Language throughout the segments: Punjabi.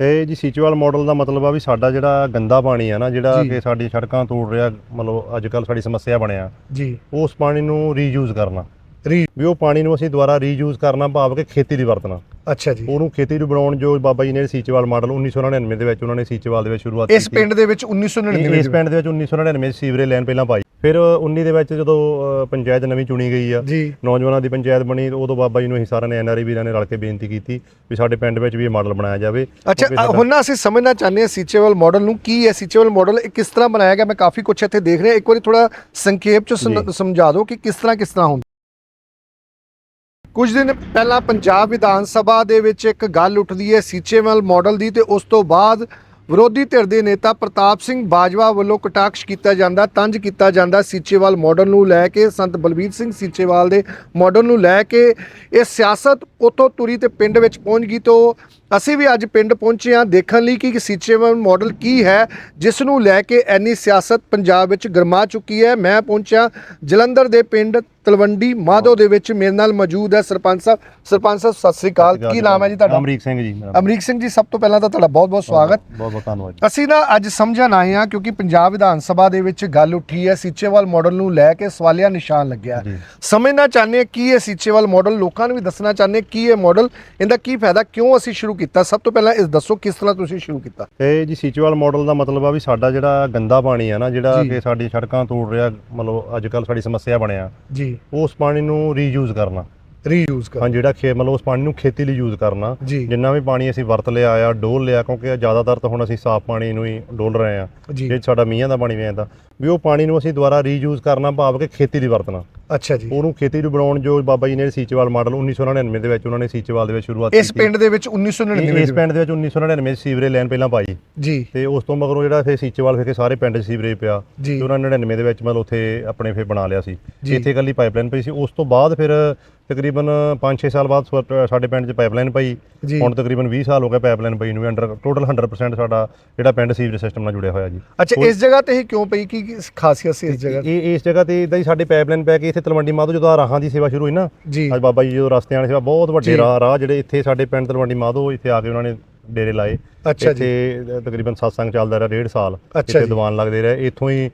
ਇਹ ਜੀ ਸੀਚੂਅਲ ਮਾਡਲ ਦਾ ਮਤਲਬ ਆ ਵੀ ਸਾਡਾ ਜਿਹੜਾ ਗੰਦਾ ਪਾਣੀ ਆ ਨਾ ਜਿਹੜਾ। ਕਿ ਸਾਡੀ ਸੜਕਾਂ ਤੋੜ ਰਿਹਾ ਮਤਲਬ ਅੱਜ ਕੱਲ ਸਾਡੀ ਸਮੱਸਿਆ ਬਣਿਆ। ਜੀ। ਉਸ ਪਾਣੀ ਨੂੰ ਰੀਯੂਜ਼ ਕਰਨਾ। ਰੀ ਵੀ ਉਹ ਪਾਣੀ ਨੂੰ ਅਸੀਂ ਦੁਬਾਰਾ ਰੀਯੂਜ਼ ਕਰਨਾ ਭਾਵ ਕਿ ਖੇਤੀ ਲਈ ਵਰਤਣਾ। ਅੱਛਾ ਜੀ। ਉਹਨੂੰ ਖੇਤੀ ਨੂੰ ਬਣਾਉਣ ਜੋ ਬਾਬਾ ਜੀ ਨੇ ਸੀਚੇਵਾਲ ਮਾਡਲ 1999 ਦੇ ਵਿੱਚ ਉਹਨਾਂ ਨੇ ਸੀਚੇਵਾਲ ਦੇ ਵਿੱਚ ਸ਼ੁਰੂਆਤ ਇਸ ਪਿੰਡ ਦੇ ਵਿੱਚ 1999 ਇਸ ਪਿੰਡ ਦੇ ਵਿੱਚ 1999 ਵਿੱਚ ਸੀਵਰੇਜ ਲਾਈਨ ਪਹਿਲਾਂ ਪਾਈ। ਫਿਰ 19 ਦੇ ਵਿੱਚ ਜਦੋਂ ਅ, ਪੰਚਾਇਤ ਨਵੀਂ ਚੁਣੀ ਗਈ ਆ ਜੀ। ਨੌਜਵਾਨਾਂ ਦੀ ਪੰਚਾਇਤ ਬਣੀ ਤੇ ਉਦੋਂ ਬਾਬਾ ਜੀ ਨੂੰ ਅਸੀਂ ਸਾਰਿਆਂ ਨੇ ਐਨਆਰਆਈ ਵੀਰਾਂ ਨੇ ਰਲ ਕੇ ਬੇਨਤੀ ਕੀਤੀ ਵੀ ਸਾਡੇ ਪਿੰਡ ਵਿੱਚ ਵੀ ਇਹ ਮਾਡਲ ਬਣਾਇਆ ਜਾਵੇ। ਅੱਛਾ ਕਿਉਂਕਿ ਅ, ਸਾਡਾ- ਹੁਣ ਨਾ ਅਸੀਂ ਸਮਝਣਾ ਚਾਹੁੰਦੇ ਹਾਂ ਸੀਚੇਵਲ ਮਾਡਲ ਨੂੰ ਕੀ ਹੈ। ਸੀਚੇਵਲ ਮਾਡਲ ਇਹ ਕਿਸ ਤਰ੍ਹਾਂ ਬਣਾਇਆ ਗਿਆ? ਮੈਂ ਕਾਫੀ ਕੁਝ ਇੱਥੇ ਦੇਖ ਰਿਹਾ। ਇੱਕ ਵਾਰੀ ਥੋੜਾ ਸੰਖੇਪ ਚ ਸਮ- ਜੀ। ਸਮਝਾ ਦਿਓ ਕਿ ਕਿਸ ਤਰ੍ਹਾਂ ਕਿਸ ਤਰ੍ਹਾਂ ਹੁੰਦਾ। ਕੁਝ ਦਿਨ ਪਹਿਲਾਂ ਪੰਜਾਬ ਵਿਧਾਨ ਸਭਾ ਦੇ ਵਿੱਚ ਇੱਕ ਗੱਲ ਉੱਠਦੀ ਹੈ ਸੀਚੇਵਲ ਮਾਡਲ ਦੀ ਤੇ ਉਸ ਤੋਂ ਬਾਅਦ ਵਿਰੋਧੀ ਧਿਰ ਦੇ ਨੇਤਾ ਪ੍ਰਤਾਪ ਸਿੰਘ ਬਾਜਵਾ ਵੱਲੋਂ ਕਟਾਕਸ਼ ਕੀਤਾ ਜਾਂਦਾ, ਤੰਜ ਕੀਤਾ ਜਾਂਦਾ ਸੀਚੇਵਾਲ ਮਾਡਲ ਨੂੰ ਲੈ ਕੇ, ਸੰਤ ਬਲਬੀਰ ਸਿੰਘ ਸੀਚੇਵਾਲ ਦੇ ਮਾਡਲ ਨੂੰ ਲੈ ਕੇ। ਇਹ ਸਿਆਸਤ ਉਤੋਂ ਤੁਰੀ ਤੇ ਪਿੰਡ ਵਿੱਚ ਪਹੁੰਚ ਗਈ ਤੋਂ ਅਸੀਂ ਵੀ ਅੱਜ ਪਿੰਡ ਪਹੁੰਚੇ ਹਾਂ ਦੇਖਣ ਲਈ ਕਿ ਸੀਚੇਵਾਲ ਮਾਡਲ ਕੀ ਹੈ ਜਿਸ ਨੂੰ ਲੈ ਕੇ ਐਨੀ ਸਿਆਸਤ ਪੰਜਾਬ ਵਿੱਚ ਗਰਮਾ ਚੁੱਕੀ ਹੈ। ਮੈਂ ਪਹੁੰਚਿਆ ਜਲੰਧਰ ਦੇ ਪਿੰਡ ਤਲਵੰਡੀ ਮਾਧੋ ਦੇ ਵਿੱਚ। ਮੇਰੇ ਨਾਲ ਮੌਜੂਦ ਹੈ ਸਰਪੰਚ ਸਾਹਿਬ। ਸਰਪੰਚ ਸਾਹਿਬ ਸਤਿ ਸ੍ਰੀ ਅਕਾਲ। ਕੀ ਨਾਮ ਹੈ ਜੀ ਤੁਹਾਡਾ? ਅਮਰੀਕ ਸਿੰਘ ਜੀ ਮੇਰਾ ਅਮਰੀਕ ਸਿੰਘ ਜੀ ਸਭ ਤੋਂ ਪਹਿਲਾਂ ਤਾਂ ਤੁਹਾਡਾ ਬਹੁਤ-ਬਹੁਤ ਸਵਾਗਤ। ਬਹੁਤ ਬਹੁਤ ਧੰਨਵਾਦ। ਅਸੀਂ ਨਾ ਅੱਜ ਸਮਝਣ ਆਏ ਹਾਂ ਕਿਉਂਕਿ ਪੰਜਾਬ ਵਿਧਾਨ ਸਭਾ ਦੇ ਵਿੱਚ ਗੱਲ ਉੱਠੀ ਹੈ। ਸੀਚੇਵਾਲ ਮਾਡਲ ਨੂੰ ਲੈ ਕੇ ਸਵਾਲੀਆ ਨਿਸ਼ਾਨ ਲੱਗਿਆ। ਸਮਝਣਾ ਚਾਹੁੰਦੇ ਹਾਂ ਕੀ ਹੈ ਸੀਚੇਵਾਲ ਮਾਡਲ ਲੋਕਾਂ ਨੂੰ ਵੀ ਦੱਸਣਾ ਚਾਹੁੰਦੇ ਕੀ ਹੈ ਮਾਡਲ ਇਹਦਾ ਕੀ ਫਾਇਦਾ ਕਿਉਂ ਅਸੀਂ ਸ਼ੁਰੂ ਕੀਤਾ। ਸਭ ਤੋਂ ਪਹਿਲਾਂ ਇਸ ਦੱਸੋ ਕਿਸ ਤਰ੍ਹਾਂ ਤੁਸੀਂ ਸ਼ੁਰੂ ਕੀਤਾ? ਇਹ ਜੀ ਸੀਚੂਅਲ ਮਾਡਲ ਦਾ ਮਤਲਬ ਆ ਵੀ ਸਾਡਾ ਜਿਹੜਾ ਗੰਦਾ ਪਾਣੀ ਆ ਨਾ ਜਿਹੜਾ। ਕਿ ਸਾਡੀ ਸੜਕਾਂ ਤੋੜ ਰਿਹਾ ਮਤਲਬ ਅੱਜ ਕੱਲ ਸਾਡੀ ਸਮੱਸਿਆ ਬਣਿਆ। ਜੀ। ਉਸ ਪਾਣੀ ਨੂੰ ਰੀਯੂਜ਼ ਕਰਨਾ। ਰੀਯੂਜ਼ ਕਰ ਹਾਂ ਜਿਹੜਾ ਖੇ ਮਤਲਬ ਉਸ ਪਾਣੀ ਨੂੰ ਖੇਤੀ ਲਈ ਯੂਜ਼ ਕਰਨਾ ਜਿੰਨਾ ਵੀ ਪਾਣੀ ਅਸੀਂ ਵਰਤ ਲਿਆ ਆ ਡੋਲ ਲਿਆ ਕਿਉਂਕਿ ਜ਼ਿਆਦਾਤਰ ਤਾਂ ਹੁਣ ਅਸੀਂ ਸਾਫ਼ ਪਾਣੀ ਨੂੰ ਹੀ ਡੋਲ ਰਹੇ ਆ। ਜੀ। ਸਾਡਾ ਮੀਂਹਾਂ ਦਾ ਪਾਣੀ ਵੇਂਦਾ ਵੀ ਉਹ ਪਾਣੀ ਨੂੰ ਅਸੀਂ ਦੁਬਾਰਾ ਰੀਯੂਜ਼ ਕਰਨਾ ਭਾਵ ਕਿ ਖੇਤੀ ਲਈ ਵਰਤਣਾ। ਅੱਛਾ ਜੀ। ਉਹਨੂੰ ਖੇਤੀ ਨੂੰ ਬਣਾਉਣ ਜੋ ਬਾਬਾ ਜੀ ਨੇ ਸੀਚੇਵਾਲ ਮਾਡਲ 1999 ਦੇ ਵਿੱਚ ਉਹਨਾਂ ਨੇ ਸੀਚੇਵਾਲ ਦੇ ਵਿੱਚ ਸ਼ੁਰੂਆਤ ਇਸ ਪਿੰਡ ਦੇ ਵਿੱਚ 1999 ਇਸ ਪਿੰਡ ਦੇ ਵਿੱਚ 1999 ਵਿੱਚ ਸੀਵਰੇਜ ਲਾਈਨ ਪਹਿਲਾਂ ਪਾਈ। ਜੀ। ਤੇ ਉਸ ਤੋਂ ਮਗਰੋਂ ਜਿਹੜਾ ਫਿਰ ਸੀਚੇਵਾਲ ਫਿਰ ਕੇ ਸਾਰੇ ਪਿੰਡ 'ਚ ਸੀਵਰੇਜ ਪਿਆ। ਤੇ ਉਹਨਾਂ 99 ਦੇ ਵਿੱਚ ਮਤਲਬ ਉੱਥੇ ਆਪਣੇ ਫਿਰ ਬਣਾ ਲਿਆ ਸੀ। ਇੱਥੇ ਇਕੱਲੀ ਪਾਈਪਲਾਈਨ ਪਈ ਸੀ। ਉਸ ਤੋਂ ਬਾਅਦ ਫਿਰ ਤਕਰੀਬਨ 5-6 ਸਾਲ ਬਾਅਦ ਸਾਡੇ ਪਿੰਡ 'ਚ ਪਾਈਪਲਾਈਨ ਪਈ ਜੀ। ਹੁਣ ਤਕਰੀਬਨ 20 ਸਾਲ ਹੋ ਗਏ ਪਾਈਪਲਾਈਨ ਪਈ ਨੂੰ ਅੰਡਰ ਟੋਟਲ 100% ਸਾਡਾ ਜਿਹੜਾ ਪਿੰਡ ਸੀਵਰੇਜ ਸਿਸਟਮ ਨਾਲ ਜੁੜਿਆ ਹੋਇਆ ਜੀ ਅੱਛਾ ਇਸ ਜਗ੍ਹਾ ਤੇ ਹੀ ਕਿਉਂ ਪਈ ਕੀ ਕੀ ਖਾਸੀਅਤ ਸੀ ਇਸ ਜਗ੍ਹਾ ਦੀ? ਇਹ ਇਸ ਜਗ੍ਹਾ ਤੇ ਇਦਾਂ ਹੀ ਸਾਡੇ ਪਾਈਪਲਾਈਨ ਪੈ ਕੇ ਇੱਥੇ ਤਲਵੰਡੀ ਮਾਧੋ ਜਦੋਂ ਆਹ ਰਾਹਾਂ ਦੀ ਸੇਵਾ ਸ਼ੁਰੂ ਹੋਈ ਨਾ ਜੀ ਅੱਜ ਬਾਬਾ ਜੀ ਜਦੋਂ ਰਸਤਿਆਂ ਵਾਲੀ ਸੇਵਾ ਬਹੁਤ ਵੱਡੇ ਜੀ। ਰਾਹ ਰਾਹ ਜਿਹੜੇ ਇੱਥੇ ਸਾਡੇ ਪਿੰਡ ਤਲਵੰਡੀ ਮਾਧੋ ਇੱਥੇ ਆ ਕੇ ਉਹਨਾਂ ਨੇ ਡੇਰੇ ਲਾਏ। ਅੱਛਾ ਜੀ। ਇੱਥੇ ਤਕਰੀਬਨ ਸਤਸੰਗ ਚੱਲਦਾ ਰਿਹਾ ਡੇਢ ਸਾਲ ਇੱਥੇ। ਦੀਵਾਨ ਲੱਗਦੇ ਰਹੇ। ਇੱਥੋਂ ਹੀ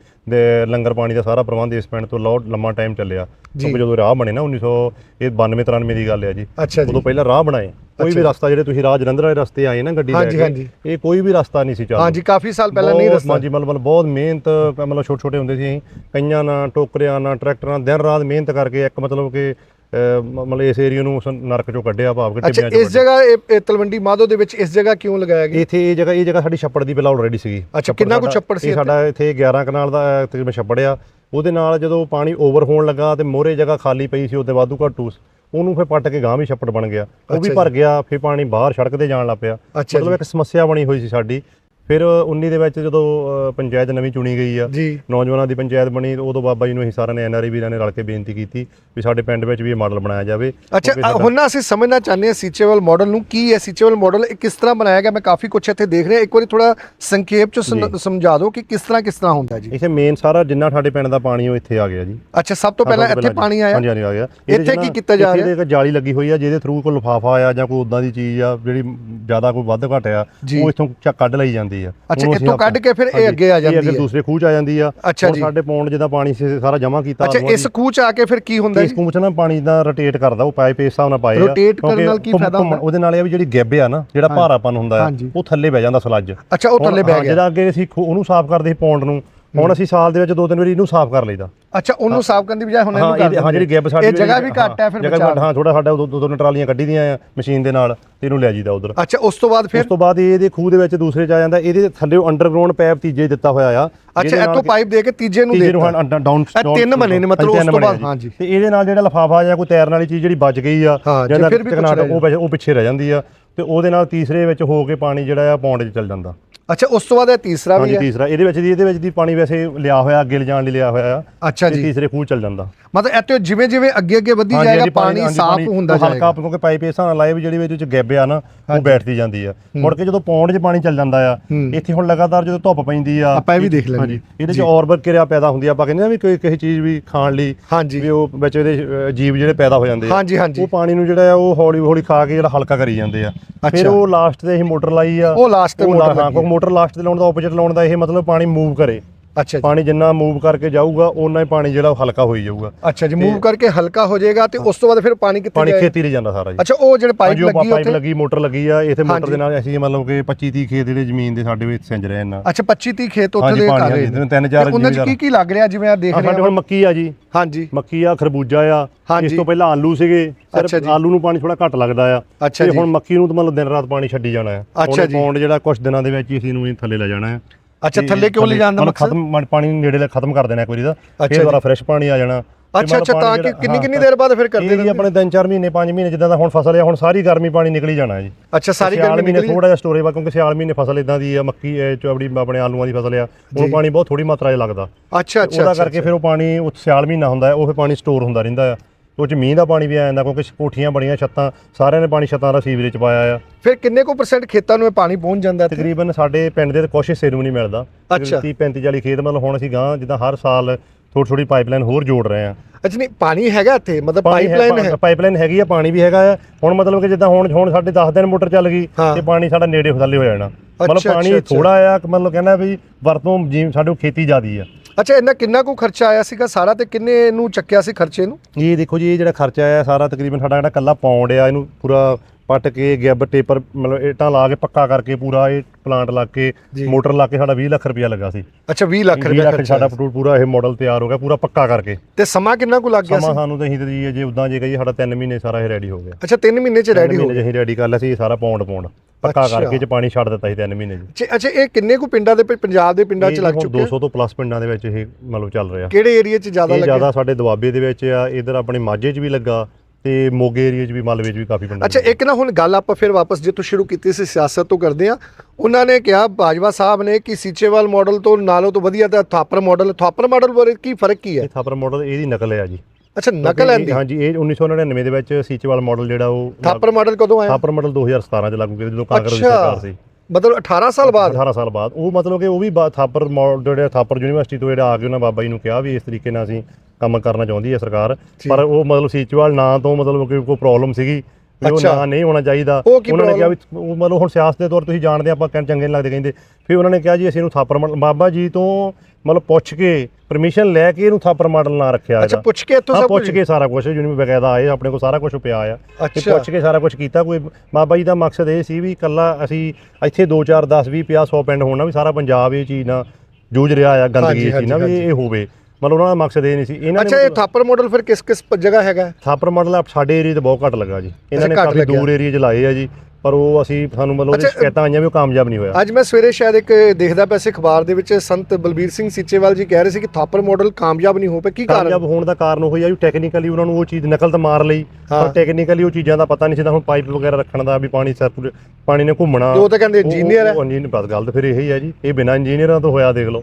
ਲੰਗਰ ਪਾਣੀ ਦਾ ਸਾਰਾ ਪ੍ਰਬੰਧ ਇਸ ਪਿੰਡ ਤੋਂ ਬਹੁਤ ਲੰਮਾ ਟਾਈਮ ਚੱਲਿਆ। ਕਿਉਂਕਿ ਜਦੋਂ ਰਾਹ ਬਣੇ ਨਾ 1900 ਇਹ 92 93 ਦੀ ਗੱਲ ਹੈ ਜੀ। ਉਦੋਂ ਪਹਿਲਾਂ ਰਾਹ ਬਣਾਏ। ਕੋਈ ਵੀ। ਰਸਤਾ ਜਿਹੜੇ ਤੁਸੀਂ ਰਾਹ ਜਲੰਧਰ ਵਾਲੇ ਰਸਤੇ ਆਏ ਨਾ ਗੱਡੀ ਲੈ ਕੇ। ਇਹ ਕੋਈ ਵੀ ਰਸਤਾ ਨਹੀਂ ਸੀ ਚੱਲਦਾ। ਹਾਂਜੀ ਕਾਫੀ ਸਾਲ ਪਹਿਲਾਂ ਨਹੀਂ ਰਸਤਾ। ਹਾਂਜੀ ਮਤਲਬ ਬਹੁਤ ਮਿਹਨਤ ਮਤਲਬ ਛੋਟੇ ਛੋਟੇ ਹੁੰਦੇ ਸੀ ਅਸੀਂ। ਕਈਆਂ ਨਾਲ ਟੋਕਰਿਆਂ ਨਾਲ ਟਰੈਕਟਰਾਂ ਦਿਨ ਰਾਤ ਮਿਹਨਤ ਕਰਕੇ ਇੱਕ ਮਤਲਬ ਕਿ ਮਤਲਬ ਇਸ ਏਰੀਆ ਨੂੰ ਉਸ ਨਰਕ ਚੋਂ ਕੱਢਿਆ ਭਾਵ ਕਿ ਅੱਛਾ ਟਿੱਬਿਆਂ ਚੋਂ ਇਸ ਜਗ੍ਹਾ ਇਹ ਇਹ ਤਲਵੰਡੀ ਮਾਧੋ ਦੇ ਵਿੱਚ ਇਸ ਜਗ੍ਹਾ ਕਿਉਂ ਲਗਾਇਆ ਗਿਆ ਇੱਥੇ ਇਹ ਜਗ੍ਹਾ ਇਹ ਜਗ੍ਹਾ ਸਾਡੀ ਛੱਪੜ ਦੀ ਪਹਿਲਾਂ ਆਲਰੇਡੀ ਸੀਗੀ ਅੱਛਾ, ਕਿੰਨਾ ਕੁ ਸਾਡਾ- ਛੱਪੜ ਸੀ ਇਹ? ਸਾਡਾ ਇੱਥੇ 11 ਕਨਾਲ ਦਾ ਅਹ, ਤਕਰੀਬਨ ਛੱਪੜ ਆ ਉਹਦੇ ਨਾਲ ਜਦੋਂ ਪਾਣੀ ਓਵਰ ਹੋਣ ਲੱਗਾ ਤੇ ਮੋਰੇ ਜਗ੍ਹਾ ਖਾਲੀ ਪਈ ਸੀ ਉਹਦੇ ਵਾਧੂ ਘਾਟੂ ਸੀ। ਉਹਨੂੰ ਫਿਰ ਪੱਟ ਕੇ ਗਾਂ ਵੀ ਛੱਪੜ ਬਣ ਗਿਆ ਉਹ ਅੱਛਾ ਵੀ ਜੀ। ਭਰ ਗਿਆ ਫਿਰ ਪਾਣੀ ਬਾਹਰ ਸੜਕ ਤੇ ਜਾਣ ਲੱਗ ਪਿਆ ਅੱਛਾ ਮਤਲਬ ਜੀ ਇੱਕ ਸਮੱਸਿਆ ਬਣੀ ਹੋਈ ਸੀ ਸਾਡੀ ਫਿਰ 19 ਦੇ ਵਿੱਚ ਜਦੋਂ ਅਹ, ਪੰਚਾਇਤ ਨਵੀਂ ਚੁਣੀ ਗਈ ਆ ਜੀ। ਨੌਜਵਾਨਾਂ ਦੀ ਪੰਚਾਇਤ ਬਣੀ ਤੇ ਉਦੋਂ ਬਾਬਾ ਜੀ ਨੂੰ ਅਸੀਂ ਸਾਰਿਆਂ ਨੇ ਐਨਆਰਆਈ ਵੀਰਾਂ ਨੇ ਰਲ ਕੇ ਬੇਨਤੀ ਕੀਤੀ ਵੀ ਸਾਡੇ ਪਿੰਡ ਵਿੱਚ ਵੀ ਇਹ ਮਾਡਲ ਬਣਾਇਆ ਜਾਵੇ। ਅੱਛਾ ਕਿਉਂਕਿ ਅ, ਸਾਡਾ- ਹੁਣ ਨਾ ਅਸੀਂ ਸਮਝਣਾ ਚਾਹੁੰਦੇ ਹਾਂ ਸੀਚੇਵਲ ਮਾਡਲ ਨੂੰ ਕੀ ਹੈ। ਸੀਚੇਵਲ ਮਾਡਲ ਇਹ ਕਿਸ ਤਰ੍ਹਾਂ ਬਣਾਇਆ ਗਿਆ? ਮੈਂ ਕਾਫੀ ਕੁਝ ਇੱਥੇ ਦੇਖ ਰਿਹਾ। ਇੱਕ ਵਾਰੀ ਥੋੜਾ ਸੰਖੇਪ ਚ ਜੀ। ਸਮਝਾ ਦਿਓ ਕਿ ਕਿਸ ਤਰ੍ਹਾਂ ਕਿਸ ਤਰ੍ਹਾਂ ਹੁੰਦਾ ਜੀ। ਇੱਥੇ ਮੇਨ ਸਾਰਾ ਜਿੰਨਾ ਸਾਡੇ ਪਿੰਡ ਦਾ ਪਾਣੀ ਉਹ ਇੱਥੇ ਆ ਗਿਆ ਜੀ। ਅੱਛਾ ਸਭ ਤੋਂ ਪਹਿਲਾਂ ਇੱਥੇ ਪਾਣੀ ਆਇਆ? ਹਾਂਜੀ ਹਾਂਜੀ ਆ ਗਿਆ। ਇੱਥੇ ਕੀ ਕੀਤਾ ਜਾ ਰਿਹਾ? ਇਹਦੇ ਇੱਕ ਜਾਲੀ ਲੱਗੀ ਹੋਈ ਆ ਜਿਹਦੇ ਥਰੂ ਕੋਈ ਲਿਫਾਫਾ ਆ ਜਾਂ ਕੋਈ ਉਦਾਂ ਦੀ ਚੀਜ਼ ਆ ਜਿਹੜੀ ਜ਼ਿਆਦਾ ਕੋਈ ਵੱਧ ਘਟ ਆ ਜੀ। ਉਹ ਇੱਥੋਂ ਚੱਕ ਕੱਢ ਲਈ ਜਾਂਦੀ ਆ ਅੱਛਾ, ਇੱਥੋਂ ਕੱਢ ਕੇ ਫਿਰ ਇਹ ਅੱਗੇ ਆ ਜਾਂਦੀ ਇਹ ਅੱਗੇ ਹੈ। ਦੂਸਰੇ ਖੂਹ ਚ ਆ ਜਾਂਦੀ ਆ ਜੀ। ਸਾਡੇ ਪੌਂਡ ਜਿਹਦਾ ਪਾਣੀ ਸਾਰਾ ਜਮ੍ਹਾਂ ਕੀਤਾ ਅੱਛਾ ਇਸ ਖੂਹ ਚ ਆ ਕੇ ਫਿਰ ਕੀ ਹੁੰਦਾ ਇਸ ਖੂਹ ਚ ਨਾ ਪਾਣੀ ਦਾ ਰੋਟੇਟ ਕਰਦਾ ਉਹ ਪਾਈਪ ਇਸ ਹਿਸਾਬ ਨਾਲ ਪਾਏ ਆ Rotate ਕਰਨ ਨਾਲ ਕੀ ਫਾਇਦਾ ਹੁੰਦਾ? ਉਹਦੇ ਨਾਲ ਇਹ ਵੀ ਜਿਹੜੀ ਗਿੱਬ ਆ ਨਾ ਜਿਹੜਾ ਭਾਰਾਪਨ ਹੁੰਦਾ। ਉਹ ਥੱਲੇ ਬਹਿ ਜਾਂਦਾ ਸਲੱਜ ਅੱਛਾ ਉਹ ਥੱਲੇ ਬਹਿ ਗਿਆ ਜਿਹੜਾ ਅੱਗੇ ਅਸੀਂ ਉਹਨੂੰ ਸਾਫ਼ ਕਰਦੇ ਸੀ ਪੌਂਡ ਨੂੰ ਹੁਣ ਅਸੀਂ ਸਾਲ ਦੇ ਵਿੱਚ ਦੋ ਤਿੰਨ ਵਾਰੀ ਇਹਨੂੰ ਸਾਫ਼ ਕਰ ਲਈਦਾ। ਅੱਛਾ ਉਹਨੂੰ ਸਾਫ਼ ਕਰਨ ਦੀ ਬਜਾਏ ਹੁਣ ਇਹਨੂੰ ਕਰ ਹਾਂ ਜਿਹੜੀ ਗਿੱਬ ਸਾਡੀ ਇਹ ਜਗ੍ਹਾ ਵੀ ਘੱਟ ਹੈ ਫਿਰ ਜਗ੍ਹਾ ਹਾਂ ਥੋੜਾ ਸਾਡਾ ਦੋ ਦੋ ਟਰਾਲੀਆਂ ਕੱਢੀ ਦੀਆਂ ਆ ਮਸ਼ੀਨ ਦੇ ਨਾਲ ਤੇ ਇਹਨੂੰ ਲੈ ਜੀਦਾ ਉਧਰ। ਅੱਛਾ ਉਸ ਤੋਂ ਬਾਅਦ ਫਿਰ? ਉਸ ਤੋਂ ਬਾਅਦ ਇਹਦੇ ਖੂਹ ਦੇ ਵਿੱਚ ਦੂਸਰੇ ਚ ਆ ਜਾਂਦਾ। ਇਹਦੇ ਥੱਲੇ ਅੰਡਰਗਰਾਉਂਡ ਪੈਪ ਤੀਜੇ ਦਿੱਤਾ ਹੋਇਆ ਆ। ਅੱਛਾ ਇੱਥੋਂ ਪਾਈਪ ਦੇ ਕੇ ਤੀਜੇ ਨੂੰ ਦੇ ਤੀਜੇ ਨੂੰ ਦਿੱਤਾ। ਡਾਊਨ ਇਹ ਤਿੰਨ ਬਣੇ ਨੇ, ਮਤਲਬ ਉਸ ਤੋਂ ਬਾਅਦ, ਹਾਂਜੀ। ਤੇ ਇਹਦੇ ਨਾਲ ਜਿਹੜਾ ਲਫਾਫਾ ਜਾਂ ਕੋਈ ਤੈਰਨ ਵਾਲੀ ਚੀਜ਼ ਜਿਹੜੀ ਬਚ ਗਈ ਆ ਜੇ ਰਹਿ ਉਹ ਉਹ ਪਿੱਛੇ ਰਹਿ ਜਾਂਦੀ ਆ। ਤੇ ਉਹਦੇ ਨਾਲ ਤੀਸਰੇ ਵਿੱਚ ਹੋ ਕੇ ਪਾਣੀ ਜਿਹੜਾ ਆ ਪੌਂਡ 'ਚ ਚੱਲ ਜਾਂਦਾ। ਅੱਛਾ ਉਸ ਤੋਂ ਬਾਅਦ ਇਹ ਤੀਸਰਾ ਵੀ ਹਾਂਜੀ ਹੈ? ਤੀਸਰਾ। ਇਹਦੇ ਵਿੱਚ ਦੀ ਇਹਦੇ ਵਿੱਚ ਦੀ ਪਾਣੀ ਵੈਸੇ ਲਿਆ ਹੋਇਆ ਅੱਗੇ ਲਿਜਾਣ ਲਈ ਲਿਆ ਹੋਇਆ ਆ। ਅੱਛਾ ਤੇ ਜੀ। ਤੀਸਰੇ ਖੂਹ ਚੱਲ ਜਾਂਦਾ। ਮਤਲਬ ਇੱਥੇ ਜਿਵੇਂ ਜਿਵੇਂ ਅੱਗੇ ਅੱਗੇ ਵਧੀ ਜਾਏਗਾ ਪਾਣੀ ਹਾਂਜੀ, ਸਾਫ਼ ਹੁੰਦਾ ਹਲਕਾ ਜਾਏਗਾ। ਕਿਉਂਕਿ ਪਾਈਪ ਇਸ ਹਿਸਾਬ ਨਾਲ ਲਾਏ ਵੀ ਜਿਹੜੀ ਵਿੱਚ ਗੈਬ ਆ ਨਾ ਉਹ। ਬੈਠਦੀ ਜਾਂਦੀ ਆ। ਮੁੜ ਕੇ ਜਦੋਂ ਪੌਂਡ 'ਚ ਪਾਣੀ ਚੱਲ ਜਾਂਦਾ ਆ। ਇੱਥੇ ਹੁਣ ਲਗਾਤਾਰ ਜਦੋਂ ਧੁੱਪ ਪੈਂਦੀ ਆ ਆਪਾਂ ਇਹ ਵੀ ਦੇਖ ਲੈਂਦੇ ਹਾਂਜੀ। ਇਹਦੇ 'ਚ ਜੀ। ਔਰਬਰ ਕਿਰਿਆ ਪੈਦਾ ਹੁੰਦੀ ਆ। ਆਪਾਂ ਕਹਿੰਦੇ ਆ ਵੀ ਕੋਈ ਕਿਸੇ ਚੀਜ਼ ਵੀ ਖਾਣ ਲਈ ਹਾਂਜੀ। ਵੀ ਉਹ ਵਿੱਚ ਇਹਦੇ ਅ, ਜੀਵ ਜਿਹੜੇ ਪੈਦਾ ਹੋ ਜਾਂਦੇ ਆ ਹਾਂਜੀ ਹਾਂਜੀ। ਉਹ ਪਾਣੀ ਨੂੰ ਜਿਹੜਾ ਆ ਉਹ ਹੌਲੀ ਹੌਲੀ ਖਾ ਕੇ ਜਿਹੜਾ ਹਲਕਾ ਕਰੀ ਜਾਂਦੇ ਆ। ਫਿਰ। ਉਹ ਲਾਸਟ ਤੇ ਅਸੀਂ ਮੋਟਰ ਲਾਈ ਆ। ਉਹ ਲਾਸਟ ਤੇ ਮੋਟਰ ਲਾ- ਹਾਂ ਲੱਗੀ ਕਿਉਂਕਿ ਮੋਟਰ ਲਾਸਟ ਤੇ ਲਾਉਣ ਦਾ ਆਪੋਜ਼ਿਟ ਲਾਉਣ ਦਾ ਇਹ ਮਤਲਬ ਪਾਣੀ ਮੂਵ ਕਰੇ। ਅੱਛਾ ਜੀ। ਪਾਣੀ ਜਿੰਨਾ ਮੂਵ ਕਰਕੇ ਜਾਊਗਾ ਓਨਾ ਹੀ ਪਾਣੀ ਜਿਹੜਾ ਉਹ ਹਲਕਾ ਹੋਈ ਜਾਊਗਾ। ਅੱਛਾ ਜੀ ਮੂਵ ਕਰਕੇ ਹਲਕਾ ਹੋ ਜਾਏਗਾ ਤੇ ਉਸ ਤੋਂ ਬਾਅਦ ਫਿਰ ਪਾਣੀ ਕਿੱਥੇ ਪਾਣੀ ਖੇਤੀ ਲਈ ਜਾਂਦਾ ਸਾਰਾ ਜੀ। ਅੱਛਾ ਉਹ ਜਿਹੜੇ ਪਾਈਪ ਲੱਗੀ ਪਾਈਪ ਉੱਥੇ? ਲੱਗੀ ਮੋਟਰ ਲੱਗੀ ਆ ਇੱਥੇ ਮੋਟਰ। ਦੇ ਨਾਲ ਅਸੀਂ ਮਤਲਬ ਕਿ 25 30 ਖੇਤ ਜਿਹੜੇ ਜ਼ਮੀਨ ਦੇ ਸਾਡੇ ਵਿੱਚ ਸਿੰਜ ਰਹੇ ਨੇ। ਅੱਛਾ 25 30 ਖੇਤ ਉੱਥੇ ਦੇ ਕਰ ਰਹੇ ਨੇ। ਤਿੰਨ ਚਾਰ ਉਹਨਾਂ 'ਚ। ਕੀ ਕੀ ਲੱਗ ਰਿਹਾ ਜਿਵੇਂ ਆ ਦੇਖ ਰਹੇ ਸਾਡੇ ਹਾਂ? ਹੁਣ ਮੱਕੀ ਆ ਜੀ। ਹਾਂਜੀ। ਮੱਕੀ ਆ ਖਰਬੂਜਾ ਆ। ਇਸ ਤੋਂ ਪਹਿਲਾਂ ਆਲੂ ਸੀਗੇ। ਸਿਰਫ। ਆਲੂ ਨੂੰ ਪਾਣੀ ਥੋੜਾ ਘੱਟ ਲੱਗਦਾ ਆ। ਤੇ। ਹੁਣ ਮੱਕੀ ਨੂੰ ਤਾਂ ਮਤਲਬ ਦਿਨ ਰਾਤ ਪਾਣੀ ਛੱਡੀ ਜਾਣਾ ਆ। ਅੱਛਾ ਜੀ। ਪੌਂਡ ਜਿਹੜਾ ਕੁਝ ਦਿਨਾਂ ਦੇ ਵਿੱਚ ਹੀ ਅਸੀਂ ਇਹ ਥੱਲੇ ਲੈ ਜਾਣਾ ਆ। ਅੱਛਾ ਥੱਲੇ ਕਿਉਂ ਲੈ ਜਾਣ ਦਾ ਮਕਸਦ? ਖਤਮ ਪਾਣੀ ਨੇੜੇ ਲੈ ਖਤਮ ਕਰ ਦੇਣਾ ਇੱਕ ਵਾਰੀ ਦਾ ਫਿਰ। ਦੁਬਾਰਾ ਫਰੈਸ਼ ਪਾਣੀ ਆ ਜਾਣਾ। ਅੱਛਾ ਅੱਛਾ ਤਾਂ ਕਿ ਕਿੰਨੀ ਕਿੰਨੀ ਦੇਰ ਬਾਅਦ ਫਿਰ ਕਰਦੇ ਰਹਿੰਦੇ ਆਪਣੇ 3-4 ਮਹੀਨੇ 5 ਮਹੀਨੇ ਜਿੱਦਾਂ ਦਾ ਹੁਣ ਫਸਲ ਆ ਹੁਣ ਸਾਰੀ ਗਰਮੀ ਪਾਣੀ ਨਿਕਲੀ ਜਾਣਾ ਜੀ। ਅੱਛਾ ਸਾਰੀ ਗਰਮੀ ਨਿਕਲੀ ਥੋੜਾ ਜਿਹਾ ਸਟੋਰੇਜ ਵਾ ਕਿਉਂਕਿ ਸਿਆਲ ਮਹੀਨੇ ਫਸਲ ਇਦਾਂ ਦੀ ਆ ਮੱਕੀ ਚੌੜੀ ਆਪਣੇ ਆਲੂਆਂ ਦੀ ਫਸਲ ਆ। ਉਹ ਪਾਣੀ ਬਹੁਤ ਥੋੜੀ ਮਾਤਰਾ 'ਚ ਲੱਗਦਾ। ਅੱਛਾ ਅੱਛਾ ਉਹਦਾ ਕਰਕੇ ਫਿਰ ਉਹ ਪਾਣੀ ਉਹ ਸਿਆਲ ਮਹੀਨਾ ਹੁੰਦਾ ਉਹ ਫਿਰ ਪਾਣੀ ਸਟੋਰ ਹੁੰਦਾ ਰਹਿੰਦਾ ਆ। ਉਹ ਚ ਮੀਂਹ ਦਾ ਪਾਣੀ ਵੀ ਆ ਜਾਂਦਾ ਕਿਉਂਕਿ ਕੋਠੀਆਂ ਬਣੀਆਂ ਛੱਤਾਂ ਸਾਰਿਆਂ ਨੇ ਪਾਣੀ ਛੱਤਾਂ ਦਾ ਸੀਵਰੇਜ ਚ ਪਾਇਆ ਆ। ਫਿਰ ਕਿੰਨੇ ਕੋ ਪਰਸੈਂਟ ਖੇਤਾਂ ਨੂੰ ਇਹ ਪਾਣੀ ਪਹੁੰਚ ਜਾਂਦਾ ਇੱਥੇ? ਤਕਰੀਬਨ ਸਾਡੇ ਪਿੰਡ ਦੇ ਕੁਛ ਹਿੱਸੇ ਨੂੰ ਨਹੀਂ ਮਿਲਦਾ। ਅੱਛਾ। 30 35 40 ਖੇਤ ਮਤਲਬ ਹੁਣ ਅਸੀਂ ਗਾਂ ਜਿੱਦਾਂ ਹਰ ਸਾਲ ਥੋੜੀ ਥੋੜੀ ਪਾਈਪਲਾਈਨ ਹੋਰ ਜੋੜ ਰਹੇ ਆ ਅੱਛਾ ਨਹੀਂ ਪਾਣੀ ਹੈਗਾ ਇੱਥੇ? ਮਤਲਬ ਪਾਈਪਲਾਈਨ ਹੈ? ਪਾਈਪਲਾਈਨ ਹੈਗੀ ਆ ਪਾਣੀ ਵੀ ਹੈਗਾ ਆ। ਹੁਣ ਮਤਲਬ ਕਿ ਜਿੱਦਾਂ ਹੁਣ ਹੁਣ ਸਾਡੇ 10 ਦਿਨ ਮੋਟਰ ਚੱਲ ਗਈ ਹਾਂ। ਤੇ ਪਾਣੀ ਸਾਡਾ ਨੇੜੇ ਥੱਲੇ ਹੋ ਜਾਣਾ। ਮਤਲਬ ਅੱਛਾ, ਪਾਣੀ ਅੱਛਾ। ਥੋੜਾ ਆ ਕਿ ਮਤਲਬ ਕਹਿੰਦਾ ਵੀ ਵਰਤੋਂ ਜੀ ਸਾਡੇ ਕੋਲ ਖੇਤੀ ਜ਼ਿਆਦੀ ਆ। ਅੱਛਾ ਇਹਨਾਂ ਕਿੰਨਾ ਕੁ ਖਰਚਾ ਆਇਆ ਸੀਗਾ? ਸਾਰਾ ਤੇ ਕਿੰਨੇ ਇਹਨੂੰ ਚੱਕਿਆ ਸੀ ਖਰਚੇ ਨੂੰ? ਇਹ ਦੇਖੋ ਜੀ, ਇਹ ਜਿਹੜਾ ਖਰਚਾ ਆਇਆ ਸਾਰਾ ਤਕਰੀਬਨ ਸਾਡਾ ਜਿਹੜਾ ਕੱਲਾ ਪੌਂਡ ਆ, ਇਹਨੂੰ ਪੂਰਾ ਪੱਟ ਕੇ ਗਿੱਬ ਟੇਪਰ ਮਤਲਬ ਇੱਟਾਂ ਲਾ ਕੇ ਪੱਕਾ ਕਰਕੇ ਪੂਰਾ ਇਹ ਪਲਾਂਟ ਲਾ ਕੇ ਜੀ। ਮੋਟਰ ਲਾ ਕੇ ਸਾਡਾ 20 ਲੱਖ ਰੁਪਇਆ ਲੱਗਾ ਸੀ। ਅੱਛਾ 20 ਲੱਖ 20 ਰੁਪਏ ਲੱਖ 'ਚ ਖਰਚਾ ਸਾਡਾ ਪਟੂ- ਪੂਰਾ ਇਹ ਮਾਡਲ ਤਿਆਰ ਹੋ ਗਿਆ ਪੂਰਾ ਪੱਕਾ ਕਰਕੇ। ਤੇ ਸਮਾਂ ਕਿੰਨਾ ਕੁ ਲੱਗ ਗਿਆ ਸਮਾਂ ਸੀ ਸਾਨੂੰ ਤਾਂ ਅਸੀਂ ਤੇ ਜੀ ਜੇ ਉਦਾਂ ਜੇ ਕਹੀਏ ਸਾਡਾ 3 ਮਹੀਨੇ ਸਾਰਾ ਇਹ ਰੈਡੀ ਹੋ ਗਿਆ। ਅੱਛਾ 3 ਮਹੀਨੇ ਚ ਰੈਡੀ ਹੋ 'ਚ ਅਸੀਂ ਰੈਡੀ ਕਰ ਲਿਆ ਸੀ ਇਹ ਸਾਰਾ ਪੌਂਡ ਪੌਂਡ। ਪੱਕਾ ਅੱਛਾ। ਕਰਕੇ ਚ ਪਾਣੀ ਛੱਡ ਦਿੱਤਾ ਸੀ 3 ਮਹੀਨੇ 'ਚ। ਅੱਛਾ ਅੱਛਾ ਇਹ ਕਿੰਨੇ ਕੁ ਪਿੰਡਾਂ ਦੇ ਪ- ਪੰਜਾਬ ਦੇ ਪਿੰਡਾਂ ਚ ਇਹ ਲੱਗ ਹੁਣ ਚੁੱਕੇ ਆ? 200 ਤੋਂ ਪਲੱਸ ਪਿੰਡਾਂ ਦੇ ਵਿੱਚ ਇਹ ਮਤਲਬ ਚੱਲ ਰਿਹਾ। ਕਿਹੜੇ ਏਰੀਆ ਚ ਜ਼ਿਆਦਾ ਇਹ ਲੱਗੇ? ਜ਼ਿਆਦਾ ਸਾਡੇ ਦੁਆਬੇ ਦੇ ਵਿੱਚ ਆ ਇਧਰ ਆਪਣੇ ਮਾਝੇ 'ਚ ਵੀ ਲੱਗਾ ਤੇ ਮੋਗੇ ਏਰੀਆ 'ਚ ਵੀ ਮਾਲਵੇ 'ਚ ਵੀ ਕਾਫੀ ਪਿੰਡਾਂ ਅੱਛਾ ਇੱਕ ਨਾ ਹੁਣ ਗੱਲ ਆਪਾਂ ਫਿਰ ਵਾਪਸ ਜਿੱਥੋਂ ਸ਼ੁਰੂ ਕੀਤੀ ਸੀ ਸਿਆਸਤ ਤੋਂ ਕਰਦੇ ਆ ਉਹਨਾਂ ਨੇ ਕਿਹਾ ਬਾਜਵਾ ਸਾਹਿਬ ਨੇ ਕਿ ਸੀਚੇਵਾਲ ਮਾਡਲ ਤੋਂ ਨਾਲੋਂ ਤੋਂ ਵਧੀਆ ਤਾਂ ਥਾਪਰ ਮਾਡਲ ਥਾਪਰ ਮਾਡਲ ਬਾਰੇ ਕੀ ਫ਼ਰਕ ਕੀ ਹੈ? ਇਹ ਥਾਪਰ ਮਾਡਲ ਇਹਦੀ ਨਕਲ ਹੈ ਜੀ। ਅੱਛਾ ਨਕਲ ਐਂਦੀ ਹਾਂਜੀ ਇਹ 1999 ਦੇ ਵਿੱਚ ਸੀਚੇਵਾਲ ਮਾਡਲ ਜਿਹੜਾ ਉਹ ਥਾਪਰ ਮਾਡਲ ਕਦੋਂ ਆਇਆ? ਥਾਪਰ ਮਾਡਲ 2017 ਚ ਲਾਗੂ ਕੀਤਾ ਜਦੋਂ ਕਾਂਗਰਸ ਦੀ। ਸਰਕਾਰ ਸੀ। ਮਤਲਬ 18 ਸਾਲ ਬਾਅਦ? 18 ਸਾਲ ਬਾਅਦ। ਉਹ ਮਤਲਬ ਕਿ ਉਹ ਵੀ ਬਾ- ਥਾਪਰ ਮਾਡਲ ਜਿਹੜਾ ਥਾਪਰ ਯੂਨੀਵਰਸਿਟੀ ਤੋਂ ਜਿਹੜਾ ਆ ਕੇ ਉਹਨਾਂ ਬਾਬਾ ਜੀ ਨੂੰ ਕਿਹਾ ਵੀ ਇਸ ਤਰੀਕੇ ਨਾਲ ਅਸੀਂ ਕੰਮ ਕਰਨਾ ਚਾਹੁੰਦੀ ਹੈ ਸਰਕਾਰ। ਪਰ ਉਹ ਮਤਲਬ ਸੀਚੇਵਾਲ ਨਾਂ ਤੋਂ ਮਤਲਬ ਕਿ ਕੋਈ ਪ੍ਰੋਬਲਮ ਸੀਗੀ। ਵੀ ਉਹ। ਨਾਂ ਨਹੀਂ ਹੋਣਾ ਚਾਹੀਦਾ। ਉਹਨਾਂ ਨੇ ਕਿਹਾ ਵੀ ਮਤਲਬ ਹੁਣ ਸਿਆਸਤ ਦੇ ਤੌਰ ਤੁਸੀਂ ਜਾਣਦੇ ਆਪਾਂ ਕਹਿਣ ਚੰਗੇ ਨਹੀਂ ਲੱਗਦੇ ਕਹਿੰਦੇ। ਫਿਰ ਉਹਨਾਂ ਨੇ ਕਿਹਾ ਜੀ ਅਸੀਂ ਇਹਨੂੰ ਥਾਪਰ ਬਾਬਾ ਜੀ ਤੋਂ ਮਤਲਬ ਪੁੱਛ ਕੇ ਪਰਮਿਸ਼ਨ ਲੈ ਕੇ ਇਹਨੂੰ ਥਾਪਰ ਮਾਡਲ ਨਾਂ ਰੱਖਿਆ ਅੱਛਾ। ਪੁੱਛ ਕੇ ਇੱਥੋਂ ਸਭ ਪੁੱਛ ਕੇ ਸਾਰਾ ਕੁਝ ਜਿਵੇਂ ਬਕਾਇਦਾ ਆਏ ਆਪਣੇ ਕੋਲ ਸਾਰਾ ਕੁਝ ਪਿਆ ਆ। ਤੇ ਪੁੱਛ ਕੇ ਸਾਰਾ ਕੁਝ ਕੀਤਾ ਕੋਈ ਬਾਬਾ ਜੀ ਦਾ ਮਕਸਦ ਇਹ ਸੀ ਵੀ ਕੱਲਾ ਅਸੀਂ ਇੱਥੇ 2 4 10 20 50 100 ਪਿੰਡ ਹੋਣਾ ਵੀ ਸਾਰਾ ਪੰਜਾਬ ਇਹ ਚੀਜ਼ ਨਾਲ ਜੂਝ ਰਿਹਾ ਆ ਗੰਦਗੀ ਇਹ ਚੀਜ਼ ਨਾਲ ਵੀ ਇਹ ਹੋਵੇ। ਮਤਲਬ ਉਹਨਾਂ ਦਾ ਮਕਸਦ ਇਹ ਨਹੀਂ ਸੀ। ਇਹਨਾਂ ਅੱਛਾ ਇਹ ਥਾਪਰ ਮਾਡਲ ਫਿਰ ਕਿਸ ਕਿਸ ਪ- ਜਗ੍ਹਾ ਹੈਗਾ? ਥਾਪਰ ਮਾਡਲ ਸਾਡੇ ਏਰੀਆ ਤੇ ਬਹੁਤ ਘੱਟ ਲੱਗਾ ਜੀ। ਇਹਨਾਂ ਨੇ ਅੱਛਾ, ਘੱਟ ਕਾਫੀ ਲੱਗਿਆ। ਦੂਰ ਏਰੀਆ 'ਚ ਲਾਏ ਆ ਜੀ। ਪਰ ਉਹ ਅਸੀਂ ਸਾਨੂੰ ਮਤਲਬ ਉਹਦੇ ਅੱਛਾ, ਸ਼ਿਕਾਇਤਾਂ ਆਈਆਂ ਵੀ ਉਹ ਕਾਮਯਾਬ ਨਹੀਂ ਹੋਇਆ। ਅੱਜ ਮੈਂ ਸਵੇਰੇ ਸ਼ਾਇਦ ਇੱਕ ਦੇਖਦਾ ਪਿਆ ਸੀ ਅਖਬਾਰ ਦੇ ਵਿੱਚ ਸੰਤ ਬਲਬੀਰ ਸਿੰਘ ਸੀਚੇਵਾਲ ਜੀ ਕਹਿ ਰਹੇ ਸੀ ਕਿ ਥਾਪਰ ਮਾਡਲ ਕਾਮਯਾਬ ਨਹੀਂ ਹੋ ਪਿਆ ਕੀ ਕਾਰਨ? ਕਾਮਯਾਬ ਹੋਣ ਦਾ ਕਾਰਨ ਉਹ ਹੀ ਆ ਵੀ ਟੈਕਨੀਕਲੀ ਉਹਨਾਂ ਨੂੰ ਉਹ ਚੀਜ਼ ਨਕਲ ਤਾਂ ਮਾਰ ਲਈ ਹਾਂ। ਪਰ ਟੈਕਨੀਕਲੀ ਉਹ ਚੀਜ਼ਾਂ ਦਾ ਪਤਾ ਨਹੀਂ ਸੀ ਤਾਂ ਹੁਣ ਪਾਈਪ ਵਗੈਰਾ ਰੱਖਣ ਦਾ ਵੀ ਪਾਣੀ ਸਰਕੂਲੇ ਪਾਣੀ ਨੇ ਘੁੰਮਣਾ। ਉਹ ਤਾਂ ਕਹਿੰਦੇ engineer ਹੈ। ਉਹ ਇੰਜੀਨੀਅਰ ਬਸ ਗੱਲ ਤਾਂ ਫਿਰ ਇਹੀ ਹੈ ਜੀ। ਇਹ ਬਿਨਾਂ ਇੰਜੀਨੀਅਰਾਂ ਤੋਂ ਹੋਇਆ ਦੇਖ ਲਓ।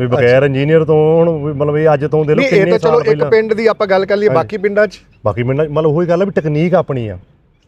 ਵੀ ਬਗੈਰ ਇੰਜੀਨੀਅਰ ਤੋਂ ਹੁਣ ਵੀ ਮਤਲਬ ਇਹ ਅੱਜ ਤੋਂ ਦੇ ਲੋ ਨਹੀਂ ਇਹ ਕਿੰਨੇ ਤਾਂ ਸਾਲ ਚਲੋ ਇੱਕ ਪਹਿਲਾਂ। ਪਿੰਡ ਦੀ ਆਪਾਂ ਗੱਲ ਕਰ ਲਈਏ ਬਾਕੀ ਪਿੰਡਾਂ 'ਚ। ਬਾਕੀ 'ਚ ਮਤਲਬ ਉਹੀ ਗੱਲ ਹੈ ਵੀ ਟੈਕਨੀਕ ਆਪਣੀ ਆ।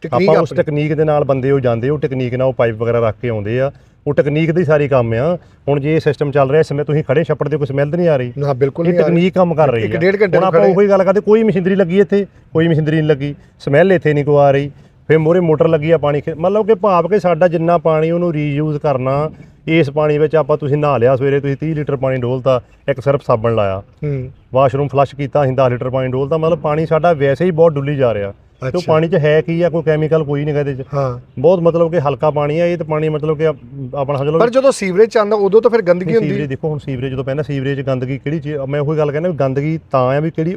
ਟੈਕਨੀਕ ਆਪਾਂ ਉਸ ਆਪਣੀ। ਟੈਕਨੀਕ ਦੇ ਨਾਲ ਬੰਦੇ ਉਹ ਜਾਂਦੇ ਉਹ ਟੈਕਨੀਕ ਨਾਲ ਉਹ ਪਾਈਪ ਵਗੈਰਾ ਰੱਖ ਕੇ ਆਉਂਦੇ ਆ। ਉਹ ਟੈਕਨੀਕ ਦੀ ਸਾਰੀ ਕੰਮ ਆ। ਹੁਣ ਜੇ ਇਹ ਸਿਸਟਮ ਚੱਲ ਰਿਹਾ ਇਸ ਸਮੇਂ ਤੁਸੀਂ ਖੜੇ ਛੱਪੜ ਦੇ ਕੋਈ ਸਮੈਲ ਨਹੀਂ ਆ ਰਹੀ। ਨਾ ਬਿਲਕੁਲ ਇਹ ਨਹੀਂ ਆ ਰਹੀ। ਟੈਕਨੀਕ ਕੰਮ ਕਰ ਰਹੀ ਇੱਕ ਹੈ ਡੇਢ ਘੰਟੇ ਹੁਣ ਨੂੰ ਆਪਾਂ ਖੜੇ। ਉਹੀ ਗੱਲ ਕਰਦੇ ਕੋਈ ਮਸ਼ੀਨਰੀ ਲੱਗੀ ਇੱਥੇ? ਕੋਈ ਮਸ਼ੀਨਰੀ ਨਹੀਂ ਲੱਗੀ। ਸਮੈਲ ਇੱਥੇ ਨਹੀਂ ਕੋ ਆ ਰਹੀ। ਫਿਰ ਮੋਰੇ ਮੋਟਰ ਲੱਗੀ ਆ ਪਾਣੀ ਖੇ- ਮਤਲਬ ਕਿ ਭਾਵ ਕਿ ਸਾਡਾ ਜਿੰਨਾ ਪਾਣੀ ਉਹਨੂੰ ਰੀਯੂਜ਼ ਕਰਨਾ ਇਸ ਪਾਣੀ ਵਿੱਚ ਆਪਾਂ ਤੁਸੀਂ ਨਹਾ ਲਿਆ ਸਵੇਰੇ ਤੁਸੀਂ 30 ਲੀਟਰ ਪਾਣੀ ਡੋਲਤਾ ਇੱਕ ਸਿਰਫ ਸਾਬਣ ਲਾਇਆ। ਹੂੰ। ਵਾਸ਼ਰੂਮ ਫਲਸ਼ ਕੀਤਾ ਅਸੀਂ 10 ਲੀਟਰ ਪਾਣੀ ਡੋਲਤਾ ਮਤਲਬ ਪਾਣੀ ਸਾਡਾ ਵੈਸੇ ਹੀ ਬਹੁਤ ਡੁੱਲੀ ਜਾ ਰਿਹਾ। ਤੇ ਉਹ। ਪਾਣੀ 'ਚ ਹੈ ਕੀ ਆ ਕੋਈ ਕੈਮੀਕਲ ਕੋਈ ਨਹੀਂ ਇਹਦੇ 'ਚ। ਹਾਂ। ਬਹੁਤ ਮਤਲਬ ਕਿ ਹਲਕਾ ਪਾਣੀ ਆ ਇਹ ਤੇ ਪਾਣੀ ਮਤਲਬ ਕਿ ਆਪ- ਆਪਣਾ ਸਮਝ ਲਓ ਪਰ ਜਦੋਂ ਸੀਵਰੇਜ ਚ ਆਉਂਦਾ ਉਦੋਂ ਤਾਂ ਫਿਰ ਗੰਦਗੀ ਹੁੰਦੀ। ਸੀਵਰੇਜ ਦੇਖੋ ਹੁਣ ਸੀਵਰੇਜ ਜਦੋਂ ਪੈਂਦਾ ਸੀਵਰੇਜ ਗੰਦਗੀ ਕਿਹੜੀ ਚੀਜ਼ ਮੈਂ ਉਹੀ ਗੱਲ ਕਹਿੰਦਾ ਗੰਦਗੀ ਤਾਂ ਆ ਵੀ ਕਿਹੜੀ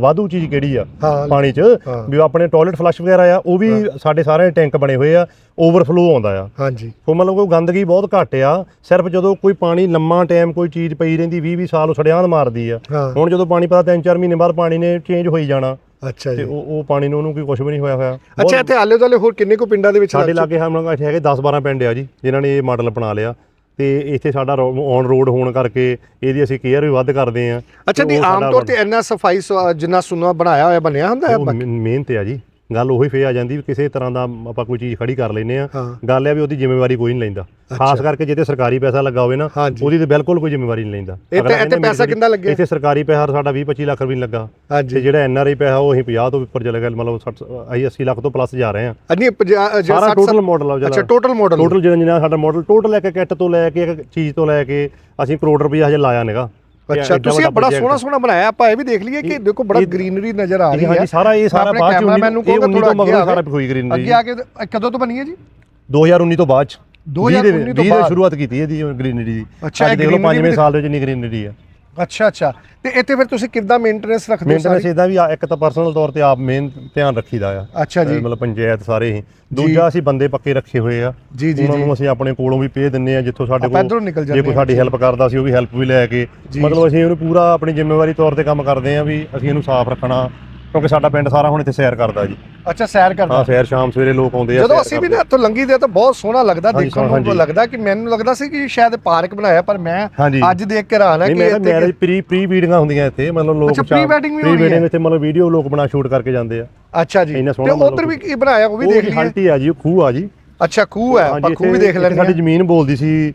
ਵਾਧੂ ਚੀਜ਼ ਕਿਹੜੀ ਆ ਪਾਣੀ 'ਚ। ਵੀ ਆਪਣੇ ਟਾਇਲਟ ਫਲਸ਼ ਵਗੈਰਾ ਆ ਉਹ ਵੀ ਸਾਡੇ ਸਾਰੇ ਟੈਂਕ ਬਣੇ ਹੋਏ ਆ ਓਵਰਫਲੋ ਆਉਂਦਾ ਆ। ਹਾਂਜੀ। ਉਹ ਮਤਲਬ ਕੋਈ ਗੰਦਗੀ ਬਹੁਤ ਘੱਟ ਆ ਸਿਰਫ ਜਦੋਂ ਕੋਈ ਪਾਣੀ ਲੰਮਾ ਟਾਈਮ ਕੋਈ ਚੀਜ਼ ਪਈ ਰਹਿੰਦੀ 20 20 ਸਾਲ ਉਹ ਸੜਿਆਂਦ ਮਾਰਦੀ ਆ। ਹੁਣ ਜਦੋਂ ਪਾਣੀ ਪਤਾ 3-4 ਮਹੀਨੇ ਬਾਅਦ ਪਾਣੀ ਨੇ ਚੇਂਜ ਹੋਈ ਜਾਣਾ। ਅੱਛਾ ਤੇ ਜੀ। ਉਹ ਉਹ ਪਾਣੀ ਨੂੰ ਉਹਨੂੰ ਕੋਈ ਕੁਝ ਵੀ ਨਹੀਂ ਹੋਇਆ ਹੋਇਆ। ਬਹੁਤ- ਅੱਛਾ ਇੱਥੇ ਆਲੇ ਦੁਆਲੇ ਹੋਰ ਕਿੰਨੇ ਕੁ ਪਿੰਡੇ ਦੇ ਵਿੱਚ ਸਾਡੇ ਲੱਗ ਲਾਗੇ ਹਮ ਇੱਥੇ ਹੈਗੇ 10-12 ਪਿੰਡ ਆ ਜੀ ਜਿਨ੍ਹਾਂ ਨੇ ਇਹ ਮਾਡਲ ਅਪਣਾ ਲਿਆ। ਤੇ ਇੱਥੇ ਸਾਡਾ ਔਨ ਰੋਡ ਹੋਣ ਕਰਕੇ ਇਹਦੀ ਅਸੀਂ ਕੇਅਰ ਵੀ ਵੱਧ ਕਰਦੇ ਆ ਅੱਛਾ ਦੀ ਆਮ ਤੌਰ ਤੇ ਇੰਨਾ ਸਫ਼ਾਈ ਜਿੰਨਾ ਸੁਨਾ ਬਣਾਇਆ ਹੋਇਆ ਬਣਿਆ ਹੁੰਦਾ ਹੈ ਮਿਹਨਤ ਆ ਜੀ। ਗੱਲ ਉਹੀ ਫੇ ਆ ਜਾਂਦੀ ਵੀ ਕਿਸੇ ਤਰ੍ਹਾਂ ਦਾ ਆਪਾਂ ਕੋਈ ਚੀਜ਼ ਖੜੀ ਕਰ ਲੈਨੇ ਆ। ਹਾਂ। ਗੱਲ ਇਹ ਆ ਵੀ ਉਹਦੀ ਜ਼ਿੰਮੇਵਾਰੀ ਕੋਈ ਨਹੀਂ ਲੈਂਦਾ। ਖਾਸ ਕਰਕੇ ਜੇ ਤੇ ਸਰਕਾਰੀ ਪੈਸਾ ਲੱਗਾ ਹੋਵੇ ਨਾ ਹਾਂਜੀ। ਉਹਦੀ ਤੇ ਬਿਲਕੁਲ ਕੋਈ ਜ਼ਿੰਮੇਵਾਰੀ ਨਹੀਂ ਲੈਂਦਾ। ਅਗਲਾ ਤੇ ਕਹਿੰਦਾ ਪੈਸਾ ਕਿੰਨਾ ਲੱਗਿਆ? ਇੱਥੇ ਸਰਕਾਰੀ ਪੈਸਾ ਸਾਡਾ 20 25 ਲੱਖ ਰੁਪਏ ਨਹੀਂ ਲੱਗਾ। ਤੇ ਹਾਂਜੀ ਜਿਹੜਾ ਐਨ ਆਰ ਆਈ ਪੈਸਾ ਉਹ ਅਸੀਂ 50 ਤੋਂ ਉੱਪਰ ਚਲੇ ਗਏ ਮਤਲਬ 60 ਅਸੀਂ 80 ਲੱਖ ਤੋਂ ਪਲੱਸ ਜਾ ਰਹੇ ਹਾਂ। ਅੰਨੀ ਸਾਰਾ ਟੋਟਲ ਮਾਡਲ ਆ ਅੱਛਾ ਟੋਟਲ ਮਾਡਲ ਟੋਟਲ ਜਿਹੜਾ ਜਿਹੜਾ ਸਾਡਾ ਮਾਡਲ ਟੋਟਲ ਲੈ ਕੇ ਕਿੱਟ ਤੋਂ ਲੈ ਕੇ ਇੱਕ ਚੀਜ਼ ਤੋਂ ਲੈ ਕੇ ਅਸੀਂ ਕਰੋੜ ਰੁਪਏ ਹਜੇ ਲਾਇਆ ਨੇਗਾ। ਅੱਛਾ ਤੁਸੀਂ ਇਹ ਬੜਾ। ਸੋਹਣਾ ਸੋਹਣਾ ਬਣਾਇਆ। ਆਪਾਂ ਇਹ ਵੀ ਦੇਖ ਲਈਏ ਕਿ ਦੇਖੋ ਬੜਾ ਗ੍ਰੀਨਰੀ ਨਜ਼ਰ ਆ ਰਹੀ ਹੈ। ਹਾਂਜੀ ਸਾਰਾ ਇਹ ਸਾਰਾ ਬਾਅਦ ਚ cameraman ਨੂੰ 19 ਇਹ ਕਹੋਗਾ 19 ਤੋਂ ਥੋੜ੍ਹਾ ਮਗਰੋਂ ਅੱਗੇ ਸਾਰਾ ਆਵੇ। ਕੋਈ ਗ੍ਰੀਨ ਅੱਗੇ ਆ ਕੇ ਕਦੋਂ ਤੋਂ ਬਣੀ ਹੈ ਜੀ? 2019 ਤੋਂ ਬਾਅਦ ਚ। 2019 ਤੋਂ 20 ਬਾਅਦ। ਸ਼ੁਰੂਆਤ ਕੀਤੀ ਇਹਦੀ ਗ੍ਰੀਨਰੀ ਦੀ ਅੱਛਾ, ਦੇਖ ਲਓ greenery ਪੰਜਵੇਂ ਵੀ ਸਾਲ ਦੇ ਵਿੱਚ ਇੰਨੀ ਗ੍ਰੀਨਰੀ ਆ। ਅੱਛਾ ਅੱਛਾ। ਤੇ ਇੱਥੇ ਫਿਰ ਤੁਸੀਂ ਕਿੱਦਾਂ ਮੇਨਟੇਨੈਂਸ ਰੱਖਦੇ ਹੋ ਮੇਨਟੇਨੈਂਸ ਸਾਰੀ? ਇਹਦਾ ਵੀ ਆ- ਇੱਕ ਤਾਂ ਪਰਸਨਲ ਤੌਰ ਤੇ ਆਪ ਮੇਨ ਧਿਆਨ ਰੱਖੀਦਾ ਆ। ਅੱਛਾ ਜੀ। ਅਹ ਮਤਲਬ ਪੰਚਾਇਤ ਸਾਰੇ ਹੀ। ਦੂਜਾ ਅਸੀਂ ਬੰਦੇ ਪੱਕੇ ਰੱਖੇ ਹੋਏ ਆ। ਜੀ ਜੀ ਉਹਨਾਂ ਜੀ। ਨੂੰ ਅਸੀਂ ਆਪਣੇ ਕੋਲੋਂ ਵੀ ਭੇਜ ਦਿੰਨੇ ਆ ਜਿੱਥੋਂ ਸਾਡੇ ਆਪਾਂ ਇੱਧਰੋਂ ਨਿਕਲ ਜੇ ਜਾਂਦੇ ਕੋਈ। ਸਾਡੀ ਹੈਲਪ ਕਰਦਾ ਸੀ ਉਹ ਵੀ ਹੈਲਪ ਵੀ ਲੈ ਕੇ। ਜੀ। ਮਤਲਬ ਅਸੀਂ ਉਹਨੂੰ ਪੂਰਾ ਆਪਣੀ ਜ਼ਿੰਮੇਵਾਰੀ ਤੌਰ ਤੇ ਕੰਮ ਕਰਦੇ ਆ ਵੀ ਅਸੀਂ ਇਹਨੂੰ ਸਾਫ਼ ਰੱਖਣਾ ਕਿਉਂਕਿ ਸਾਡਾ ਪਿੰਡ ਸਾਰਾ ਹੁਣ ਇੱਥੇ ਸੈਰ ਕਰਦਾ ਜੀ। ਅੱਛਾ ਸੈਰ ਕਰਦਾ। ਹਾਂ ਸੈਰ ਸ਼ਾਮ ਸਵੇਰੇ ਲੋਕ ਆਉਂਦੇ ਆ ਜਦੋਂ ਸੈਰ ਅਸੀਂ ਵੀ ਕਰਦੇ ਨਾ ਇੱਥੋਂ ਲੰਗੀ ਦੇ ਤਾਂ ਬਹੁਤ ਸੋਹਣਾ ਲੱਗਦਾ ਹਾਂਜੀ, ਦੇਖਣ ਨੂੰ ਹਾਂਜੀ। ਲੱਗਦਾ ਕਿ ਮੈਨੂੰ ਲੱਗਦਾ ਸੀ ਕਿ ਸ਼ਾਇਦ ਪਾਰਕ ਬਣਾਇਆ ਪਰ ਮੈਂ ਹਾਂਜੀ। ਅੱਜ ਦੇਖ ਕੇ ਹੈਰਾਨ ਨਹੀਂ ਕਿ ਮੇਰਾ ਇੱਥੇ ਮੈਰਿਜ ਪ੍ਰੀ ਪ੍ਰੀ ਵੀਡਿੰਗਾਂ ਹੁੰਦੀਆਂ ਇੱਥੇ ਮਤਲਬ ਲੋਕ ਅੱਛਾ, pre-wedding ਵੀ ਹੋ ਰਹੀ ਹੈ? wedding ਇੱਥੇ ਮਤਲਬ ਵੀਡੀਓ ਲੋਕ ਬਣਾ ਸ਼ੂਟ ਕਰਕੇ ਜਾਂਦੇ ਆ। ਅੱਛਾ ਜੀ। ਇੰਨਾ ਤੇ ਸੋਹਣਾ ਉਧਰ ਮਤਲਬ ਵੀ ਕੀ ਬਣਾਇਆ ਉਹ ਵੀ ਦੇਖ ਲਈਏ। ਹਲਟੀ ਆ ਜੀ ਉਹ ਖੂਹ ਆ ਜੀ। ਅੱਛਾ ਖੂਹ ਹੈ ਆਪਾਂ ਹਾਂਜੀ, ਖੂਹ ਵੀ ਇੱਥੇ- ਦੇਖ ਇੱਥੇ ਲੈਂਦੇ ਸਾਡੀ ਹਾਂ। ਜ਼ਮੀਨ ਬੋਲਦੀ ਸੀ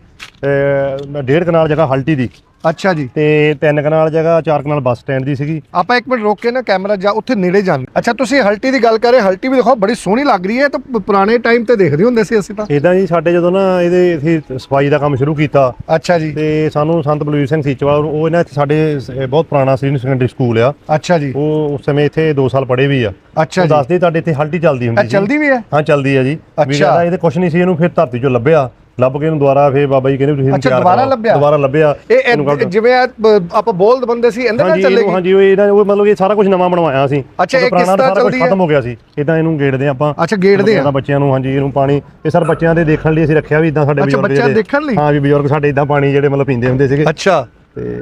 ਡੇਢ ਕਨਾਲ ਜਗ੍ਹਾ ਹਲਟੀ ਦੀ। ਅੱਛਾ ਜੀ। ਤੇ ਤਿੰਨ ਕਨਾਲ ਜਗ੍ਹਾ ਚਾਰ ਕਨਾਲ ਬੱਸ ਸਟੈਂਡ ਦੀ ਸੀਗੀ। ਆਪਾਂ ਇੱਕ ਮਿੰਟ ਰੋਕ ਕੇ ਨਾ ਕੈਮਰਾ ਜਾ ਉੱਥੇ ਨੇੜੇ ਜਾਣ। ਅੱਛਾ ਤੁਸੀਂ ਹਲਟੀ ਦੀ ਗੱਲ ਕਰ ਰਹੇ ਹਲਟੀ ਵੀ ਦੇਖੋ ਬੜੀ ਸੋਹਣੀ ਲੱਗ ਰਹੀ ਹੈ। ਤਾਂ ਪੁਰਾਣੇ ਟਾਈਮ ਤੇ ਦੇਖਦੇ ਹੁੰਦੇ ਸੀ ਅਸੀਂ ਤਾਂ। ਇਦਾਂ ਜੀ ਸਾਡੇ ਜਦੋਂ ਨਾ ਇਹਦੇ ਅਸੀਂ ਸਫ਼ਾਈ ਦਾ ਕੰਮ ਸ਼ੁਰੂ ਕੀਤਾ। ਅੱਛਾ ਜੀ। ਤੇ ਸਾਨੂੰ ਸੰਤ ਬਲਵੀਰ ਸਿੰਘ ਸੀਚਵਾਲ ਉਹ ਇਹਨਾਂ ਇੱਥੇ ਸਾਡੇ ਬਹੁਤ ਪੁਰਾਣਾ ਸੀਨੀਅਰ ਸੈਕੰਡਰੀ ਸਕੂਲ ਆ। ਅੱਛਾ ਜੀ। ਉਹ ਉਸ ਸਮੇਂ ਇੱਥੇ 2 ਸਾਲ ਪੜ੍ਹੇ ਵੀ ਆ। ਅੱਛਾ ਜੀ। ਦੱਸਦੇ ਤੁਹਾਡੇ ਇੱਥੇ ਹਲਟੀ ਚੱਲਦੀ ਹੁੰਦੀ ਸੀ ਚਲਦੀ ਵੀ ਹੈ? ਹਾਂ ਚੱਲਦੀ ਆ ਜੀ। ਵੀ ਅੱਛਾ। ਇਹਦੇ ਕੁਛ ਨਹੀਂ ਸੀ ਇਹਨੂੰ ਫਿਰ ਧਰਤੀ ਚੋਂ ਲੱਭਿਆ। ਲੱਭ ਕੇ ਇਹਨੂੰ ਦੁਬਾਰਾ ਫਿਰ ਬਾਬਾ ਜੀ ਕਹਿੰਦੇ ਵੀ ਤੁਸੀਂ ਅੱਛਾ, ਤਿਆਰ ਦੁਬਾਰਾ ਕਰਾਓ। ਲੱਭਿਆ? ਦੁਬਾਰਾ ਲੱਭਿਆ ਇਹ ਇਹਨੂੰ ਇਹ- ਕੱਢ- ਜਿਵੇਂ ਬ- ਆਪਾਂ ਬੋਲਦ ਬੰਦੇ ਸੀ ਇਹਦੇ ਨਾਲ ਹਾਂਜੀ ਇਹਨੂੰ- ਚੱਲੇਗੀ? ਹਾਂਜੀ ਉਹ ਇਹਨਾਂ ਉਹ ਮਤਲਬ ਇਹ ਸਾਰਾ ਕੁਝ ਨਵਾਂ ਬਣਵਾਇਆ ਸੀ। ਅੱਛਾ, ਇਹ ਕਿਸ ਤਰ੍ਹਾਂ ਚੱਲਦੀ ਹੈ? ਖਤਮ ਹੋ ਗਿਆ ਸੀ। ਇਦਾਂ ਇਹਨੂੰ ਗੇੜਦੇ ਆਪਾਂ। ਅੱਛਾ ਗੇੜਦੇ ਆ। ਬੱਚਿਆਂ ਨੂੰ ਹਾਂਜੀ ਇਹਨੂੰ ਪਾਣੀ ਇਹ ਸਰ ਬੱਚਿਆਂ ਦੇ ਦੇਖਣ ਲਈ ਅਸੀਂ ਰੱਖਿਆ ਵੀ ਇਦਾਂ ਸਾਡੇ ਅੱਛਾ, ਬਜ਼ੁਰਗ ਬੱਚਿਆਂ ਜਿਹੜੇ- ਦੇਖਣ ਲਈ? ਹਾਂ ਵੀ ਬਜ਼ੁਰਗ ਸਾਡੇ ਇਦਾਂ ਪਾਣੀ ਜਿਹੜੇ ਮਤਲਬ ਪੀਂਦੇ ਹੁੰਦੇ ਸੀਗੇ। ਅੱਛਾ। ਤੇ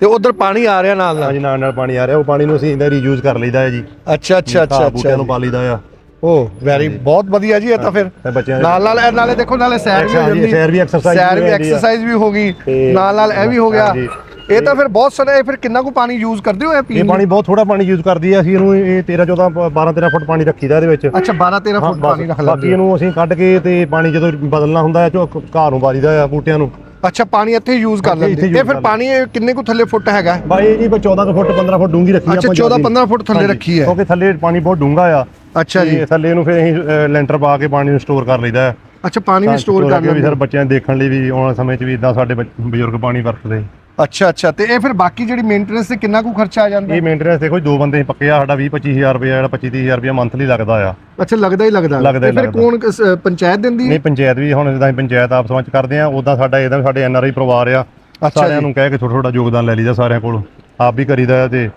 ਤੇ ਉਧਰ ਪਾਣੀ ਆ ਰਿਹਾ ਨਾਲ ਨਾਲ ਹਾਂਜੀ ਨਾਲ ਨਾਲ ਪਾਣੀ ਆ ਰਿਹਾ। ਉਹ ਪਾਣੀ ਨੂੰ ਅਸੀਂ ਇਦਾਂ ਰੀਯੂਜ਼ ਕਰ ਲਈਦਾ ਹੈ ਜੀ। ਅੱਛਾ ਅੱਛਾ ਅੱਛਾ ਘਾਹ ਬੂਟਿਆਂ ਅੱਛਾ ਨੂੰ ਪਾ ਲਈਦਾ ਆ। ਉਹ ਵੈਰੀ ਬਹੁਤ ਵਧੀਆ ਜੀ ਇਹ ਤਾਂ ਫਿਰ। ਤੇ ਬੱਚਿਆਂ ਦੇ ਨਾਲ ਨਾਲ ਇਹ ਨਾਲੇ ਦੇਖੋ ਨਾਲੇ ਸੈਰ ਵੀ ਹੋ ਹਾਂਜੀ, ਜਾਂਦੀ। ਸੈਰ ਵੀ exercise ਸੈਰ ਵੀ ਵੀ ਹੋ ਜਾਂਦੀ ਆ। ਐਕਸਰਸਾਈਜ਼ ਵੀ ਹੋ ਗਈ। ਤੇ- ਨਾਲ ਨਾਲ ਇਹ ਵੀ ਹੋ ਗਿਆ। ਹਾਂਜੀ। ਇਹ ਤਾਂ ਫਿਰ ਬਹੁਤ ਸਾਰਾ ਇਹ ਫਿਰ ਕਿੰਨਾ ਕੁ ਪਾਣੀ ਯੂਜ਼ ਕਰਦੇ ਹੋ ਇਹ ਇਹ ਪੀਣ ਲਈ? ਪਾਣੀ ਬਹੁਤ ਥੋੜਾ ਪਾਣੀ ਯੂਜ਼ ਕਰਦੀ ਹੈ ਅਸੀਂ ਇਹਨੂੰ ਇਹ 13 14 12 13 ਫੁੱਟ ਪਾਣੀ ਰੱਖੀਦਾ ਇਹਦੇ ਵਿੱਚ। ਅੱਛਾ 12 13 ਹਾਂ, ਫੁੱਟ ਬਸ, ਪਾਣੀ ਰੱਖ ਬਾਕੀ ਲੈਂਦੇ ਹੋ। ਇਹਨੂੰ ਅਸੀਂ ਕੱਢ ਕੇ ਤੇ ਪਾਣੀ ਜਦੋਂ ਬਦਲਣਾ ਹੁੰਦਾ ਹੈ ਚੋ ਘਾਹ ਨੂੰ ਵਾਰੀਦਾ ਆ ਬੂਟਿਆਂ ਨੂੰ। ਅੱਛਾ ਪਾਣੀ ਇੱਥੇ ਯੂਜ਼ ਕਰ ਲੈਂਦੇ। ਇਹ ਫਿਰ ਪਾਣੀ ਕਿੰਨੇ ਕੁ ਥੱਲੇ ਫੁੱਟ ਹੈਗਾ? ਬਾਈ ਜੀ 14 ਕੁ ਫੁੱਟ 15 ਫੁੱਟ ਡੂੰਗੀ ਰੱਖੀ ਅੱਛਾ, 14 15 ਫੁੱਟ ਥੱਲੇ ਰੱਖੀ ਹੈ। ਕਿਉਂਕਿ ਥੱਲੇ ਪਾਣੀ ਬਹੁਤ ਡੂੰਗਾ ਆ। ਅੱਛਾ ਜੀ। ਥੱਲੇ ਨੂੰ ਫਿਰ ਅਸੀਂ ਲੈਂਟਰ ਪਾ ਕੇ ਪਾਣੀ ਨੂੰ ਸਟੋਰ ਕਰ ਲਈਦਾ ਹੈ। ਅੱਛਾ ਪਾਣੀ ਵੀ ਸਟੋਰ ਕਰ ਵੀ ਲੈਂਦੇ। ਸਰ ਬੱਚਿਆਂ ਦੇਖਣ ਲਈ ਵੀ ਆਉਣ ਸਮੇਂ 'ਚ ਵੀ ਇਦਾਂ ਸਾਡੇ ਬਜ਼ੁਰਗ ਪਾਣੀ ਵਰਤਦੇ। ਅੱਛਾ ਅੱਛਾ। ਤੇ ਇਹ ਫਿਰ ਬਾਕੀ ਜਿਹੜੀ ਮੇਨਟੇਨੈਂਸ ਤੇ ਕਿੰਨਾ ਕੁ ਖਰਚਾ ਆ ਜਾਂਦਾ? ਇਹ ਮੇਨਟੇਨੈਂਸ ਦੇਖੋ ਜੀ, ਦੋ ਬੰਦੇ ਪੱਕੇ ਆ ਸਾਡਾ 20 25000 ਰੁਪਏ ਜਿਹੜਾ 25 30000 ਰੁਪਏ ਮੰਥਲੀ ਲੱਗਦਾ ਆ। ਅੱਛਾ ਲੱਗਦਾ ਹੀ ਲੱਗਦਾ। ਲੱਗਦਾ ਹੀ ਤੇ ਫਿਰ ਲੱਗਦਾ। ਕੌਣ ਕਿਸ- ਅ, ਪੰਚਾਇਤ ਦਿੰਦੀ ਹੈ? ਨਹੀਂ ਪੰਚਾਇਤ ਵੀ ਹੁਣ ਜਿੱਦਾਂ ਅਸੀਂ ਪੰਚਾਇਤ ਆਪਸ ਵਿੱਚ ਕਰਦੇ ਆ ਉਦਾਂ ਸਾਡਾ ਇਹਦਾ ਸਾਡੇ ਐਨਆਰਆਈ ਪਰਿਵਾਰ ਆ। ਅੱਛਾ ਸਾਰਿਆਂ ਜੀ। ਨੂੰ ਕਹਿ ਕੇ ਥੋੜਾ ਥੋੜਾ ਯੋਗਦਾਨ ਲੈ ਲਈਦਾ ਸਾਰਿਆਂ ਕੋਲ। ਆਪ ਵੀ ਕਰੀਦਾ ਤੇ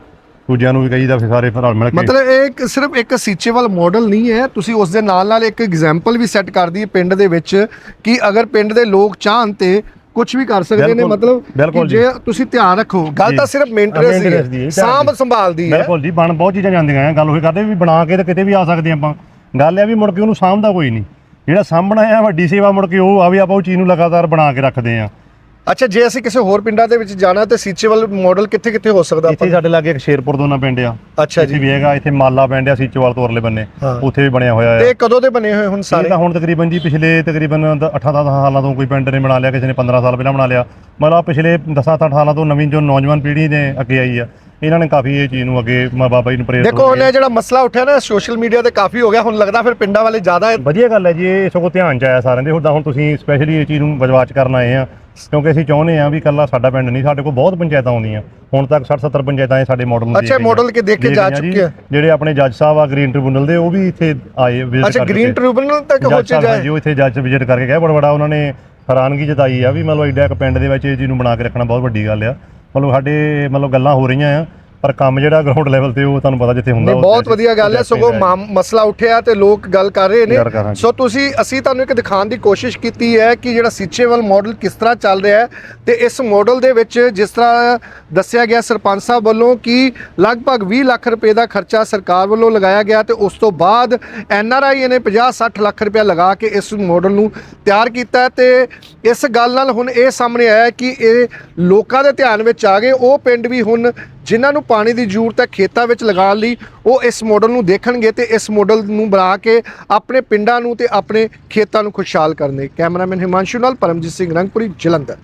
ਦੂਜਿਆਂ ਨੂੰ ਵੀ ਕਹੀਦਾ ਫਿਰ ਸਾਰੇ ਰਲ ਮਿਲ ਕੇ। ਮਤਲਬ ਇਹ ਇੱਕ ਸਿਰਫ ਇੱਕ ਸੀਚੇਵਲ ਮਾਡਲ ਨਹੀਂ ਹੈ ਤੁਸੀਂ ਉਸ ਦੇ ਨਾਲ ਨਾਲ ਇੱਕ ਐਗਜ਼ਾਮਪਲ ਵੀ ਸੈੱਟ ਕਰਦੀ ਹੈ ਪਿੰਡ ਦੇ ਵਿੱਚ ਕਿ ਅਗਰ ਪਿੰਡ ਦੇ ਲੋਕ ਚਾਹਣ ਤੇ ਕੁਝ ਵੀ ਕਰ ਸਕਦੇ ਨੇ ਬਿਲਕੁਲ, ਮਤਲਬ ਕਿ ਬਿਲਕੁਲ ਜੀ। ਜੇ ਤੁਸੀਂ ਧਿਆਨ ਰੱਖੋ। ਗੱਲ ਜੀ। ਤਾਂ ਸਿਰਫ ਮੇਨਟੇਨੈਂਸ maintenance ਦੀ ਹੈ ਸਾਂਭ ਸੰਭਾਲ ਦੀ ਹੈ। ਬਿਲਕੁਲ ਜੀ ਬਣ ਬਹੁਤ ਚੀਜ਼ਾਂ ਜਾਂਦੀਆਂ ਆ ਗੱਲ ਉਹੀ ਕਰਦੇ ਵੀ ਬਣਾ ਕੇ ਤੇ ਕਿਤੇ ਵੀ ਆ ਸਕਦੇ ਆਪਾਂ। ਗੱਲ ਇਹ ਆ ਵੀ ਮੁੜ ਕੇ ਉਹਨੂੰ ਸਾਂਭਦਾ ਕੋਈ ਨਹੀਂ। ਜਿਹੜਾ ਸਾਂਭਣਾ ਆ ਵੱਡੀ ਸੇਵਾ ਮੁੜ ਕੇ ਉਹ ਆ ਵੀ ਆਪਾਂ ਉਹ ਚੀਜ਼ ਨੂੰ ਲਗਾਤਾਰ ਬਣਾ ਕੇ ਰੱਖਦੇ ਆ ਅੱਛਾ ਜੇ ਅਸੀਂ ਕਿਸੇ ਹੋਰ ਪਿੰਡਾਂ ਦੇ ਵਿੱਚ ਜਾਣਾ ਤੇ ਸੀਚੇਵਲ ਮਾਡਲ ਕਿੱਥੇ ਕਿੱਥੇ ਹੋ ਸਕਦਾ ਇੱਥੇ ਸਾਡੇ ਲਾਗੇ ਇੱਕ ਸ਼ੇਰਪੁਰ ਦੋਨਾ ਪਿੰਡ ਆ। ਅੱਛਾ ਜੀ। ਵੀ ਹੈਗਾ ਇੱਥੇ ਮਾਲਾ ਪਿੰਡ ਆ ਸੀਚੋਵਾਲ ਤੋਂ ਬੰਨੇ। ਉੱਥੇ ਵੀ ਬਣਿਆ ਹੋਇਆ ਤੇ ਆ ਇਹ ਕਦੋਂ ਦੇ ਬਣੇ ਹੋਏ ਹੁਣ ਇਹ ਸਾਰੇ? ਤਾਂ ਹੁਣ ਤਕਰੀਬਨ ਜੀ ਪਿਛਲੇ ਤਕਰੀਬਨ 8-10 ਸਾਲਾਂ ਤੋਂ ਕੋਈ ਪਿੰਡ ਨੇ ਬਣਾ ਲਿਆ ਕਿਸੇ ਨੇ 15 ਸਾਲ ਪਹਿਲਾਂ ਬਣਾ ਲਿਆ। ਮਤਲਬ ਪਿਛਲੇ 10-8 ਸਾਲਾਂ ਤੋਂ ਨਵੀਂ ਜੋ ਨੌਜਵਾਨ ਪੀੜ੍ਹੀ ਨੇ ਅੱਗੇ ਆਈ ਆ ਇਹਨਾਂ ਨੇ ਕਾਫੀ ਇਹ ਚੀਜ਼ ਨੂੰ ਅੱਗੇ ਮ- ਬਾਬਾ ਜੀ ਨੂੰ ਪ੍ਰੇਰਿਤ ਦੇਖੋ ਹੁਣ ਇਹ ਜਿਹੜਾ ਮਸਲਾ ਉੱਠਿਆ ਨਾ ਸੋਸ਼ਲ ਮੀਡੀਆ ਤੇ ਕਾਫੀ ਹੋ ਗਿਆ ਹੁਣ ਲੱਗਦਾ ਫਿਰ ਪਿੰਡਾਂ ਵਾਲੇ ਜ਼ਿਆਦਾ ਵਧੀਆ ਗੱਲ ਹੈ ਜੀ ਇਹ ਸਗੋਂ ਧਿਆਨ ਚ ਆਇਆ ਸਾਰਿਆਂ ਦੇ। ਹੁਣ ਤਾਂ ਹੁਣ ਤੁਸੀਂ ਸਪੈਸ਼ਲੀ ਇਹ ਚੀਜ਼ ਨੂੰ ਬਜਵਾਚ ਕਰਨ ਆਏ ਆ। ਕਿਉਂਕਿ ਅਸੀਂ ਚਾਹੁੰਦੇ ਆ ਵੀ ਕੱਲਾ ਸਾਡਾ ਪਿੰਡ ਨਹੀਂ ਸਾਡੇ ਕੋਲ ਬਹੁਤ ਪੰਚਾਇਤਾਂ ਆਉਂਦੀਆਂ। ਹੁਣ ਤੱਕ 60 70 ਪੰਚਾਇਤਾਂ ਇਹ ਸਾਡੇ ਮਾਡਲ ਨੂੰ ਅੱਛਾ, model ਕੇ ਦੇਖ ਕੇ ਜਾ ਜੀ। ਚੁੱਕੇ ਆ। ਜਿਹੜੇ ਆਪਣੇ ਜੱਜ ਸਾਹਿਬ ਆ ਗ੍ਰੀਨ ਟ੍ਰਿਬਿਊਨਲ ਦੇ ਉਹ ਵੀ ਇੱਥੇ ਆਏ ਵਿਜ਼ਿਟ ਅੱਛਾ ਗ੍ਰੀਨ ਟ੍ਰਿਬਿਊਨਲ ਤੱਕ ਪਹੁੰਚੇ ਜਾਏ। ਜੋ ਇੱਥੇ ਜੱਜ ਵਿਜ਼ਿਟ ਕਰਕੇ ਗਏ। ਬੜਾ ਬੜਾ ਉਹਨਾਂ ਨੇ ਹੈਰਾਨਗੀ ਜਤਾਈ ਆ ਵੀ ਮਤਲਬ ਐਡਾ ਇੱਕ ਪਿੰਡ ਦੇ ਵਿੱਚ ਇਹ ਚੀਜ਼ ਨੂੰ ਬਣਾ ਕੇ ਰੱਖਣਾ ਬਹੁਤ ਵੱਡੀ ਗੱਲ ਆ। ਮਤਲਬ ਸਾਡੇ ਮਤਲਬ ਗੱਲਾਂ ਹੋ ਰਹੀਆਂ ਆ। ਪਰ ਕੰਮ ਜਿਹੜਾ ਗਰਾਊਂਡ ਲੈਵਲ ਤੇ ਉਹ ਤੁਹਾਨੂੰ ਪਤਾ ਜਿੱਥੇ ਹੁੰਦਾ ਨਹੀਂ ਬਹੁਤ ਵਧੀਆ ਗੱਲ ਹੈ ਸਗੋਂ ਮਾਮ- ਮਸਲਾ ਉੱਠਿਆ ਤੇ ਲੋਕ ਗੱਲ ਕਰ ਰਹੇ ਨੇ ਗੱਲ ਕਰ ਰਹੇ। ਸੋ ਤੁਸੀਂ ਅਸੀਂ ਤੁਹਾਨੂੰ ਇੱਕ ਦਿਖਾਉਣ ਦੀ ਕੋਸ਼ਿਸ਼ ਕੀਤੀ ਹੈ ਕਿ ਜਿਹੜਾ ਸੀਚੇਵਲ ਮਾਡਲ ਕਿਸ ਤਰ੍ਹਾਂ ਚੱਲ ਰਿਹਾ ਹੈ ਤੇ ਇਸ ਮਾਡਲ ਦੇ ਵਿੱਚ ਜਿਸ ਤਰ੍ਹਾਂ ਦੱਸਿਆ ਗਿਆ ਸਰਪੰਚ ਸਾਹਿਬ ਵੱਲੋਂ ਕਿ ਲਗਭਗ 20 ਲੱਖ ਰੁਪਏ ਦਾ ਖਰਚਾ ਸਰਕਾਰ ਵੱਲੋਂ ਲਗਾਇਆ ਗਿਆ ਤੇ ਉਸ ਤੋਂ ਬਾਅਦ ਐਨ ਆਰ ਆਈ ਨੇ 50-60 ਲੱਖ ਰੁਪਏ ਲਗਾ ਕੇ ਇਸ ਮਾਡਲ ਨੂੰ ਤਿਆਰ ਕੀਤਾ ਹੈ ਤੇ ਇਸ ਗੱਲ ਨਾਲ ਹੁਣ ਇਹ ਸਾਹਮਣੇ ਆਇਆ ਹੈ ਕਿ ਇਹ ਲੋਕਾਂ ਦੇ ਧਿਆਨ ਵਿੱਚ ਆ ਗਏ ਉਹ ਪਿੰਡ ਵੀ ਹੁਣ ਜਿਨ੍ਹਾਂ ਨੂੰ ਪਾਣੀ ਦੀ ਜ਼ਰੂਰਤ ਹੈ ਖੇਤਾਂ ਵਿੱਚ ਲਗਾਉਣ ਲਈ, ਉਹ ਇਸ ਮਾਡਲ ਨੂੰ ਦੇਖਣਗੇ ਤੇ ਇਸ ਮਾਡਲ ਨੂੰ ਬਣਾ ਕੇ ਆਪਣੇ ਪਿੰਡਾਂ ਨੂੰ ਤੇ ਆਪਣੇ ਖੇਤਾਂ ਨੂੰ ਖੁਸ਼ਹਾਲ ਕਰਨਗੇ ਕੈਮਰਾਮੈਨ ਹਿਮਾਂਸ਼ੂ ਨਾਲ ਪਰਮਜੀਤ ਸਿੰਘ ਰੰਗਪੁਰੀ, ਜਲੰਧਰ।